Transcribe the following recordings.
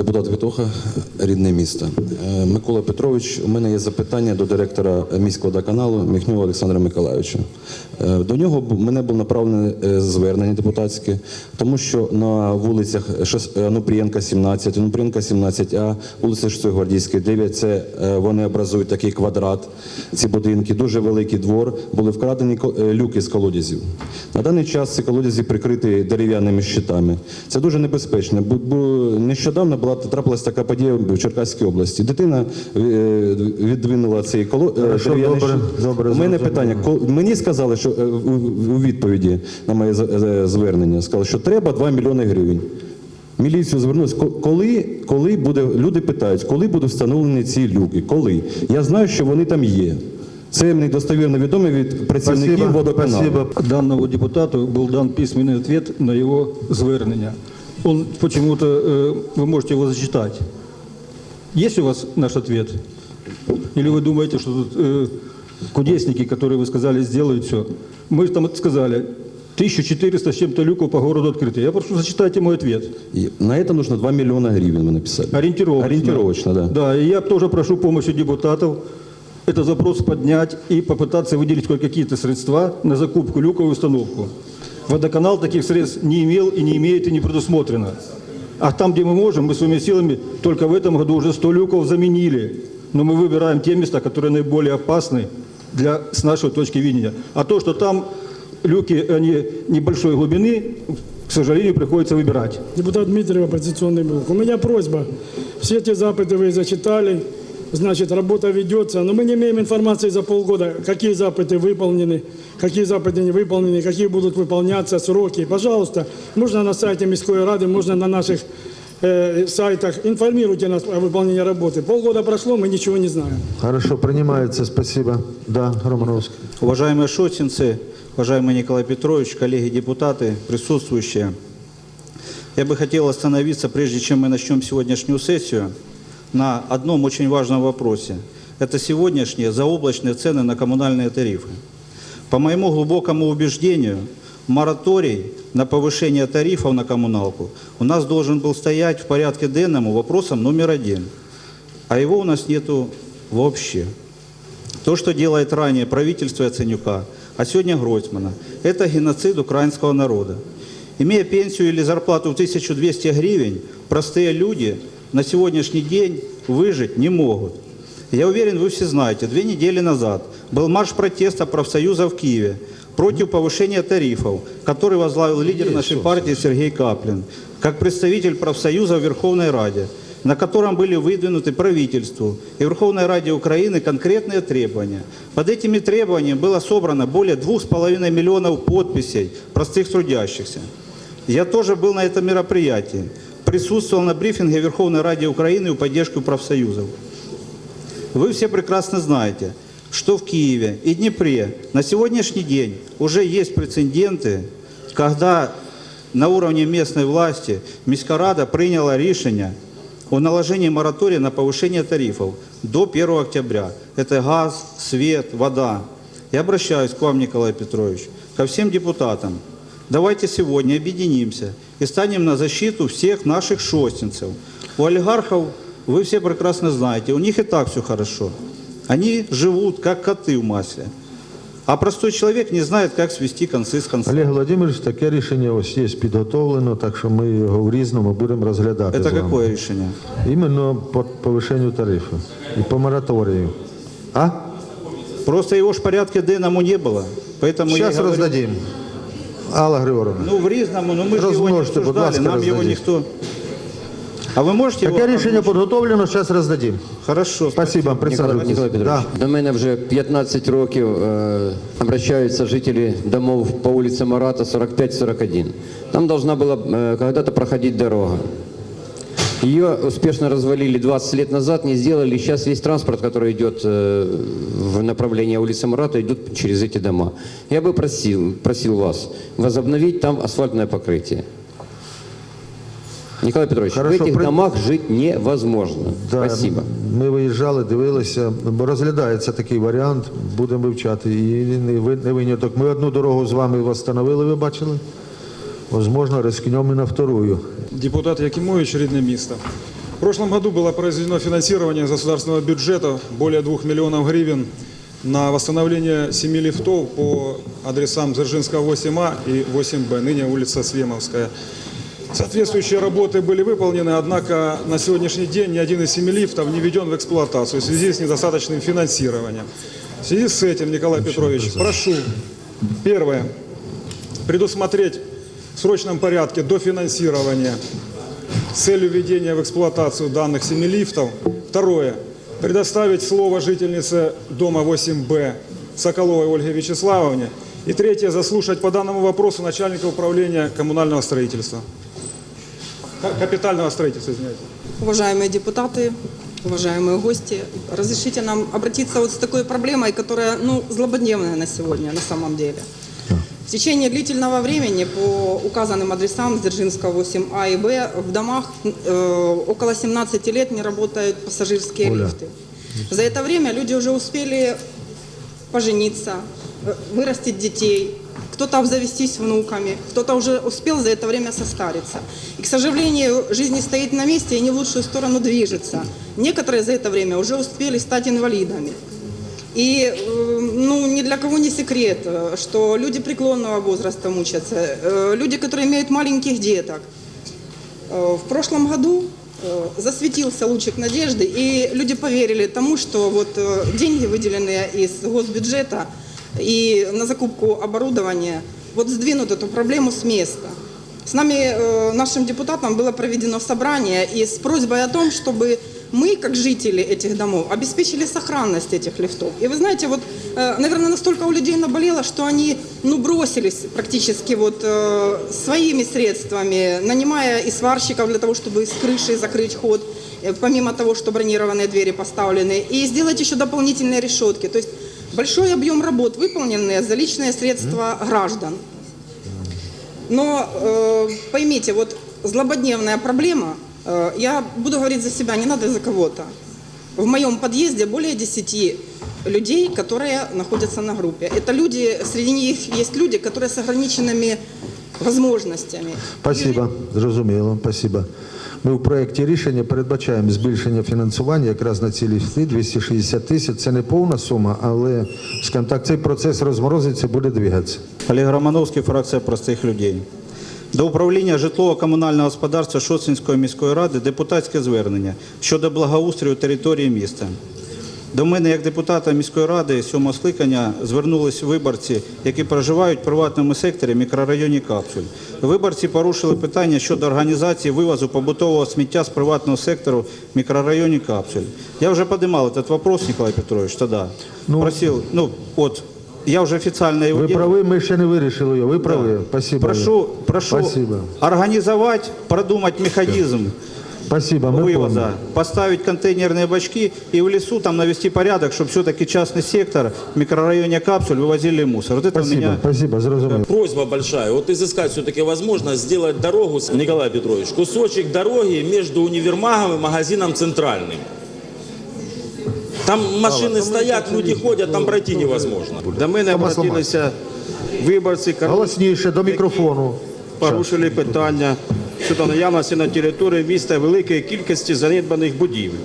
Депутат Вітоха, рідне місто. Е, Микола Петрович, у мене є запитання до директора міського водоканалу Міхнюва Олександра Миколайовича. Е, До нього мене було направлене е, звернення депутатське, тому що на вулицях Онупрієнка 17, Онупрієнка 17А, вулиця 6 Гвардійської 9, це вони образують такий квадрат, ці будинки, дуже великий двор, були вкрадені люки з колодязів. На даний час ці колодязі прикриті дерев'яними щитами. Це дуже небезпечно. Бо нещодавно була трапилась така подія в Черкаській області. Дитина е, відвинула цей коло е, дерев'яний добре, У мене питання. Мені сказали, що е, у, відповіді на моє звернення сказали, що треба 2 мільйони гривень. Міліцію звернулися. Коли, коли буде, люди питають, коли будуть встановлені ці люки? Коли? Я знаю, що вони там є. Це мені достовірно відомо від працівників водоканалу. спасибо. Данному депутату был дан письменный ответ на его звернення Он почему-то, э, вы можете его зачитать. Есть у вас наш ответ? Или вы думаете, что тут э, кудесники, которые вы сказали, сделают все? Мы же там сказали, 1400 с чем-то люков по городу открыты. Я прошу, зачитайте мой ответ. І на это нужно 2 миллиона гривен, вы написали. Ориентировочно. Ориентировочно, да. Да, и я тоже прошу помощи депутатов этот запрос поднять и попытаться выделить хоть какие-то средства на закупку люка и установку. Водоканал таких средств не имел и не имеет и не предусмотрено. А там, где мы можем, мы своими силами только в этом году уже 100 люков заменили. Но мы выбираем те места, которые наиболее опасны для, с нашей точки видения. А то, что там люки, они небольшой глубины, к сожалению, приходится выбирать. Депутат Дмитриев, оппозиционный блок. У меня просьба. Все эти запыты вы зачитали, Значит, работа ведется, но мы не имеем информации за полгода, какие запыты выполнены, какие запыты не выполнены, какие будут выполняться сроки. Пожалуйста, можно на сайте Мирской Рады, можно на наших э, сайтах. Информируйте нас о выполнении работы. Полгода прошло, мы ничего не знаем. Хорошо, принимается, спасибо. Да, Романовский. Уважаемые шостинцы, уважаемый Николай Петрович, коллеги-депутаты, присутствующие, я бы хотел остановиться, прежде чем мы начнем сегодняшнюю сессию, на одном очень важном вопросе. Это сегодняшние заоблачные цены на коммунальные тарифы. По моему глубокому убеждению, мораторий на повышение тарифов на коммуналку у нас должен был стоять в порядке денному вопросом номер один. А его у нас нету вообще. То, что делает ранее правительство Яценюка, а сегодня Гройсмана, это геноцид украинского народа. Имея пенсию или зарплату в 1200 гривен, простые люди на сегодняшний день выжить не могут. Я уверен, вы все знаете, две недели назад был марш протеста профсоюза в Киеве против повышения тарифов, который возглавил лидер нашей партии Сергей Каплин, как представитель профсоюза в Верховной Раде, на котором были выдвинуты правительству и Верховной Раде Украины конкретные требования. Под этими требованиями было собрано более 2,5 миллионов подписей простых трудящихся. Я тоже был на этом мероприятии, присутствовал на брифинге Верховной Ради Украины в поддержку профсоюзов. Вы все прекрасно знаете, что в Киеве и Днепре на сегодняшний день уже есть прецеденты, когда на уровне местной власти Міська приняла решение о наложении моратория на повышение тарифов до 1 октября. Это газ, свет, вода. Я обращаюсь к вам, Николай Петрович, ко всем депутатам. Давайте сегодня объединимся и станем на защиту всех наших шостинцев. У олигархов, вы все прекрасно знаете, у них и так все хорошо. Они живут как коты в масле. А простой человек не знает, как свести концы с концами. Олег Владимирович, таке рішення ось є підготовлено, так що ми його в різному будемо розглядати. Это з вами. какое решение? Іменно по повищенню тарифу і по мораторію. А? Просто его ж в порядке денному не было. Поэтому я Зараз и говорю, роздадим. Алла Григоровна. Ну, в Різному, ну ми ж його не Розмножте, будь обсуждали, ласка, нам його роздадіть. ніхто... А ви можете Таке його... рішення підготовлено, зараз роздадим. Хорошо. Спасибо, присаджуйтесь. Ніколай Петрович, Да. до мене вже 15 років е, обращаються жителі домов по вулиці Марата 45-41. Там должна была е, когда-то проходить дорога. Ее успешно развалили 20 лет назад, не сделали. Сейчас весь транспорт, который идет э, в направлении улицы Марата, идет через эти дома. Я бы просил, просил вас возобновить там асфальтное покрытие. Николай Петрович, Хорошо, в этих при- домах жить невозможно. Да, Спасибо. Ми виїжджали, дивилися, бо розглядається такий варіант, будемо вивчати. І не ви- не виняток. Ми одну дорогу з вами встановили, ви бачили? Возможно, рискнемо і на вторую. Депутат Якимович, рідне місто. В прошлом году было произведено финансирование из государственного бюджета более 2 миллионов гривен на восстановление семи лифтов по адресам Дзержинского 8А и 8Б, ныне улица Свемовская. Соответствующие работы были выполнены, однако на сегодняшний день ни один из семи лифтов не введен в эксплуатацию в связи с недостаточным финансированием. В связи с этим, Николай Петрович, прошу, первое, предусмотреть в срочном порядке дофинансирование с целью введения в эксплуатацию данных семи лифтов. Второе. Предоставить слово жительнице дома 8Б Соколовой Ольге Вячеславовне. И третье. Заслушать по данному вопросу начальника управления коммунального строительства. Ка- Капитального строительства, извиняюсь. Уважаемые депутаты, уважаемые гости, разрешите нам обратиться вот с такой проблемой, которая, ну, злободневная на сегодня, на самом деле. В течение длительного времени по указанным адресам с Дзержинского 8А и Б в домах э, около 17 лет не работают пассажирские Оля. лифты. За это время люди уже успели пожениться, э, вырастить детей, кто-то обзавестись внуками, кто-то уже успел за это время состариться. И, к сожалению, жизнь не стоит на месте и не в лучшую сторону движется. Некоторые за это время уже успели стать инвалидами. И э, ну, ни для кого не секрет, э, что люди преклонного возраста мучатся, э, люди, которые имеют маленьких деток. Э, В прошлом году э, засветился лучик надежды, и люди поверили тому, что вот э, деньги, выделенные из госбюджета и на закупку оборудования, вот сдвинут эту проблему с места. С нами, э, нашим депутатам, было проведено собрание и с просьбой о том, чтобы мы, как жители этих домов, обеспечили сохранность этих лифтов. И вы знаете, вот, э, наверное, настолько у людей наболело, что они, ну, бросились практически вот э, своими средствами, нанимая и сварщиков для того, чтобы с крыши закрыть ход, э, помимо того, что бронированные двери поставлены, и сделать еще дополнительные решетки. То есть большой объем работ, выполненные за личные средства граждан. Но э, поймите, вот злободневная проблема, я буду говорить за себя, не надо за кого-то. В моем подъезде более 10 людей, которые находятся на группе. Это люди, среди них есть люди, которые с ограниченными возможностями. Спасибо, зрозуміло, спасибо. Ми в проєкті рішення передбачаємо збільшення фінансування якраз на ці ліфти 260 тисяч. Це не повна сума, але скажімо так, цей процес розморозиться, буде двигатися. Олег Романовський, фракція простих людей. До управління житлово-комунального господарства Шоцинської міської ради депутатське звернення щодо благоустрою території міста. До мене, як депутата міської ради сьомого скликання, звернулись виборці, які проживають в приватному секторі мікрорайоні Капсуль. Виборці порушили питання щодо організації вивозу побутового сміття з приватного сектору в мікрорайоні Капсуль. Я вже поднимал этот вопрос, Николай Петрович, тогда. Ну, Просил, ну, вот, я уже официально его Ви делал. праві, ми ще не вирішили його. Ви праві. Спасибо. Прошу, прошу Спасибо. организовать, продумать механизм Спасибо, ми вывоза, поняли. поставить контейнерные бачки и в лесу там навести порядок, чтобы все-таки частный сектор в микрорайоне Капсуль вывозили мусор. Вот это у Спасибо, меня... спасибо, зрозуміло. Просьба большая, вот изыскать все-таки возможность сделать дорогу, Николай Петрович, кусочек дороги между универмагом и магазином «Центральным». Там машини стоять, люди ходять, там пройти невозможно. До мене обратилися виборці, Голосніше, до мікрофону. порушили питання щодо наявності на території міста великої кількості занедбаних будівель.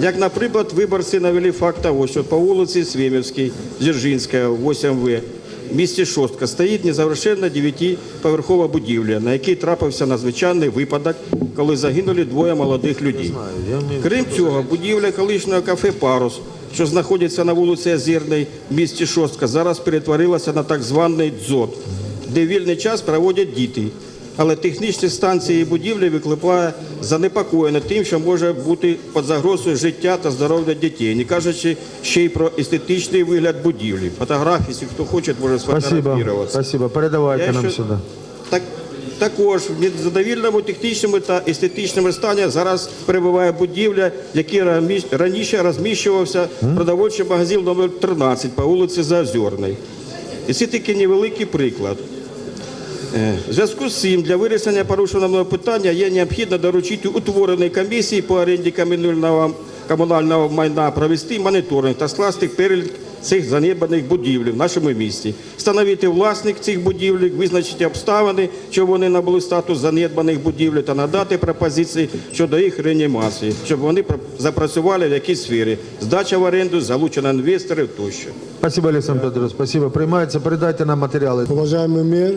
Як, наприклад, виборці навели факт того, що по вулиці Свімівській, Дзержинська, 8В, в місті Шостка стоїть незавершенна 9-поверхова будівля, на якій трапився надзвичайний випадок, коли загинули двоє молодих людей. Крім цього, будівля колишнього кафе Парус, що знаходиться на вулиці Азірний в місті Шостка, зараз перетворилася на так званий дзот, де вільний час проводять діти. Але технічні станції і будівлі викликає занепокоєння тим, що може бути під загрозою життя та здоров'я дітей, не кажучи ще й про естетичний вигляд будівлі. Фотографії, якщо хто хоче, може Спасибо, сфотографуватися. спасибо. Передавайте Я нам ще- сюди. Так, також в незадовільному технічному та естетичному стані зараз перебуває будівля, в якій раніше розміщувався продовольчий магазин номер 13 по вулиці Заозерній. І це такий невеликий приклад. Е, В зв'язку з цим для вирішення порушеного питання є необхідно доручити утвореній комісії по оренді комунального, комунального майна провести моніторинг та скласти перелік цих занедбаних будівель в нашому місті, встановити власник цих будівель, визначити обставини, що вони набули статус занедбаних будівель та надати пропозиції щодо їх реанімації, щоб вони пр- запрацювали в якійсь сфері, здача в оренду, залучення інвесторів тощо. Спасибо, Александр Петрович. Спасибо. Приймається. Передайте нам матеріали. Уважаемый мэр,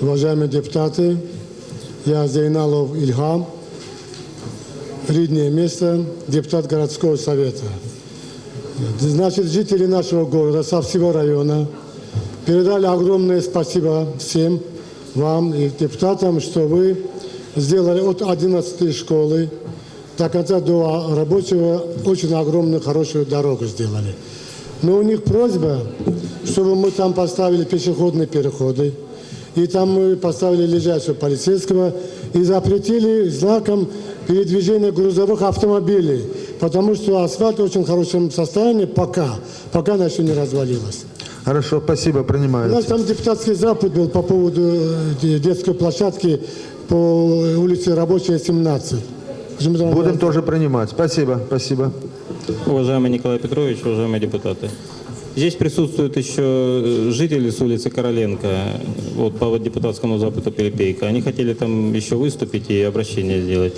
уважаемые депутаты, я Зейналов Ильгам, рідное место, депутат городского совета. Значит, жители нашего города со всего района передали огромное спасибо всем вам и депутатам, что вы сделали от 11 школы до конца до рабочего очень огромную хорошую дорогу сделали. Но у них просьба, чтобы мы там поставили пешеходные переходы, и там мы поставили лежачего полицейского и запретили знаком передвижения грузовых автомобилей, потому что асфальт в очень хорошем состоянии пока, пока она еще не развалилась. Хорошо, спасибо, У нас там депутатский запад был по поводу э, детской площадки по улице Рабочая, 17. Почему-то она Будем тоже принимать. Спасибо, спасибо. Уважаемый Николай Петрович, уважаемые депутаты. Здесь присутствуют еще э, жители с улицы Короленко, вот по депутатскому запыту Перепейка. Они хотели там еще выступить и обращение сделать.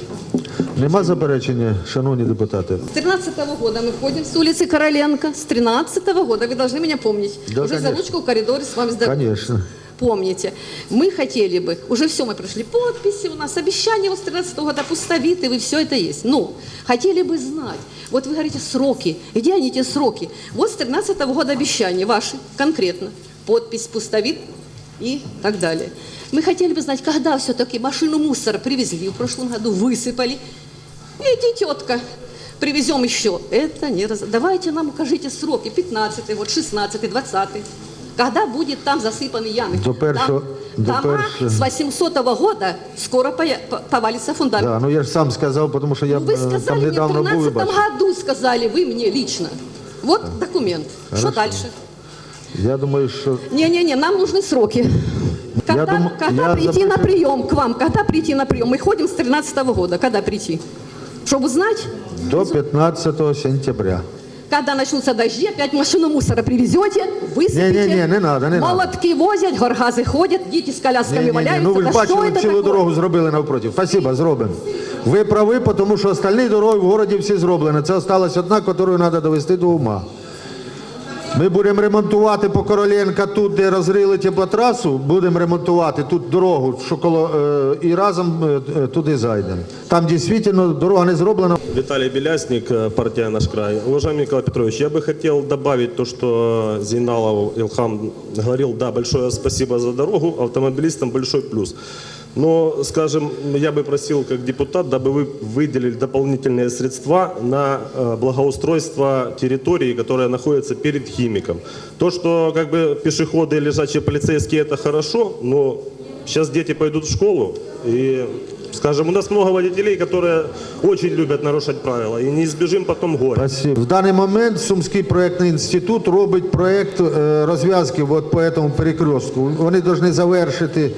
Нема заперечення, шановні депутати? С 13 года мы входим с улицы Короленко. С 13 года, вы должны меня помнить. Да, Уже за конечно. ручку в коридоре с вами здоровы. Конечно. Помните. Мы хотели бы, уже все мы прошли, подписи у нас, обещания вот с 13 года, пустовиты, вы все это есть. Ну, хотели бы знать, вот вы говорите сроки, где они эти сроки? Вот с 13 года обещания ваши, конкретно, подпись, пустовит и так далее. Мы хотели бы знать, когда все-таки машину мусора привезли, в прошлом году высыпали, Иди, тетка, привезем еще. Это не раз... Давайте нам укажите сроки. 15 год, 16 20 Когда будет там засыпаны ямы? До першого- Там до дома першого- с 800 года скоро поя- по- повалится фундамент. Да, ну я ж сам сказав, тому що я Ну, вы е, там сказали мне в недавно був і 13 бачив. году, сказали вы мне лично. Вот документ. Что дальше? Я думаю, що Не-не-не, нам нужны сроки. Когда, дум- когда я прийти на запишу- прием к вам? Когда прийти на прием? Мы ходим с 13 года. Когда прийти? Чтобы узнать, до 15 сентября. Когда начнутся дожди, опять машину мусора привезете, высыпете. Не-не-не, не надо, не надо. Молотки возять, горгазы ходят, дети с колясками Ні-ні-ні, валяются. ну ви ж Да что бачили, это цілу такое? дорогу зробили навпроти. Спасибо, зробимо. Ви праві, тому що остальні дороги в городі всі зроблені. Це осталась одна, яку треба довести до ума. Ми будемо ремонтувати по Короленка тут, де розрили теплотрасу, будемо ремонтувати тут дорогу, що коло, е, і разом е, е, туди зайдемо. Там дійсно дорога не зроблена. Виталий Белясник, э, партия «Наш край». Уважаемый Николай Петрович, я бы хотел добавить то, что Зейналов Илхам говорил, да, большое спасибо за дорогу, автомобилистам большой плюс. Но, скажем, я бы просил как депутат, дабы вы выделили дополнительные средства на э, благоустройство территории, которая находится перед химиком. То, что как бы пешеходы и лежачие полицейские, это хорошо, но сейчас дети пойдут в школу, и Скажем, у нас много водителей, которые очень любят нарушать правила, и не избежим потом горя. Спасибо. В даний момент Сумський проєктний інститут робить проєкт е, розв'язки от по цьому перекрестку. Вони повинні завершити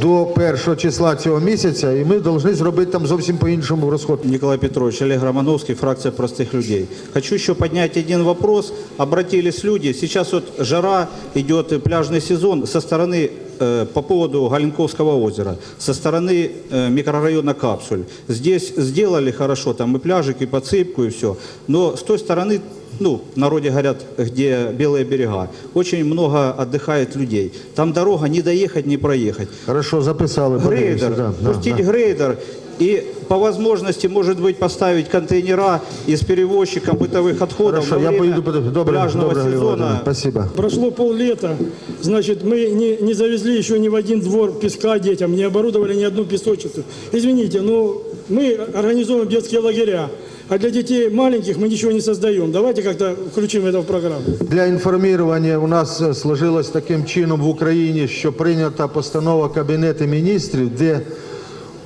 до першого числа цього місяця, і ми повинні зробити там зовсім по-іншому розход. Николай Петрович, Олег Романовский, фракция простых людей. Хочу еще поднять один вопрос. Обратились люди, сейчас вот жара, идет и пляжный сезон со стороны, э, по поводу Галенковского озера, со стороны э, микрорайона Капсуль. Здесь сделали хорошо, там и пляжик, и подсыпку, и все. Но с той стороны ну, в народе говорят, где белые берега, очень много отдыхает людей. Там дорога не доехать, не проехать. Хорошо, записали. подивимося, Грейдер, да, да, пустить да. грейдер и по возможности, может быть, поставить контейнера и с перевозчиком бытовых отходов Хорошо, во я время поїду подивлюся. Добре, пляжного добре, Олег сезона. Володимирович, Спасибо. Прошло поллета, значит, мы не, не завезли еще ни в один двор песка детям, не оборудовали ни одну песочницу. Извините, но мы организуем детские лагеря, а для детей маленьких мы ничего не создаем. Давайте как-то включим это в программу. Для інформування у нас е, сложилось таким чином в Україні, що прийнята постанова Кабінету міністрів, де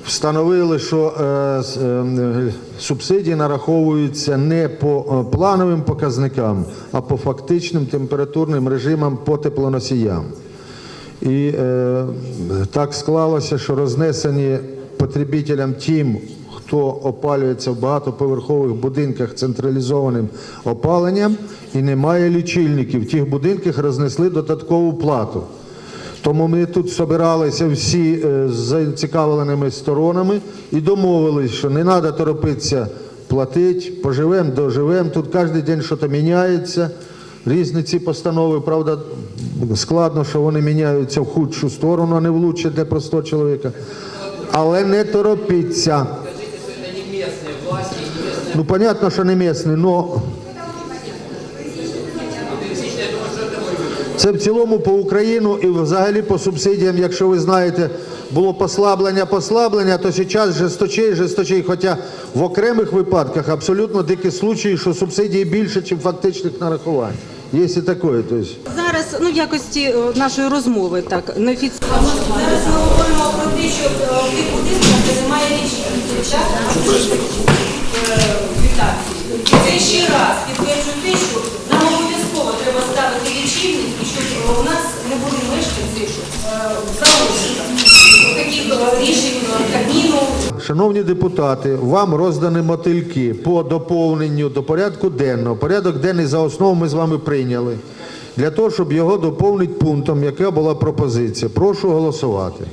встановили, що е, с- е, субсидії нараховуються не по е, плановим показникам, а по фактичним температурним режимам по теплоносіям. І е, так склалося, що рознесені потребителям тим, хто опалюється в багатоповерхових будинках централізованим опаленням і немає лічильників. В тих будинках рознесли додаткову плату. Тому ми тут збиралися всі е, з зацікавленими сторонами і домовились, що не треба торопитися платити, поживемо, доживемо. Тут кожен день щось міняється. Різні ці постанови, правда, складно, що вони міняються в худшу сторону, а не в лучше для простого чоловіка. Але не торопіться. Ну, понятно, що не місний, але Це в цілому по Україну і взагалі по субсидіям, якщо ви знаєте, було послаблення, послаблення, то зараз жесточей, жесточей. Хоча в окремих випадках абсолютно дикі случаї, що субсидії більше, ніж фактичних нарахувань. Є і таке. Тобто. Зараз, ну в якості е, нашої розмови, так неофіційно. Зараз ми говоримо про те, що е, в тих будинках, де немає лічильників, час Це ще раз підтверджую те, що треба ставити лічильники, щоб е, у нас не були мешканці заложені залишені таких е, рішень е, Кабміну. Шановні депутати, вам роздані мотильки по доповненню до порядку денного. Порядок денний за основу ми з вами прийняли. Для того, щоб його доповнити пунктом, яка була пропозиція. Прошу голосувати.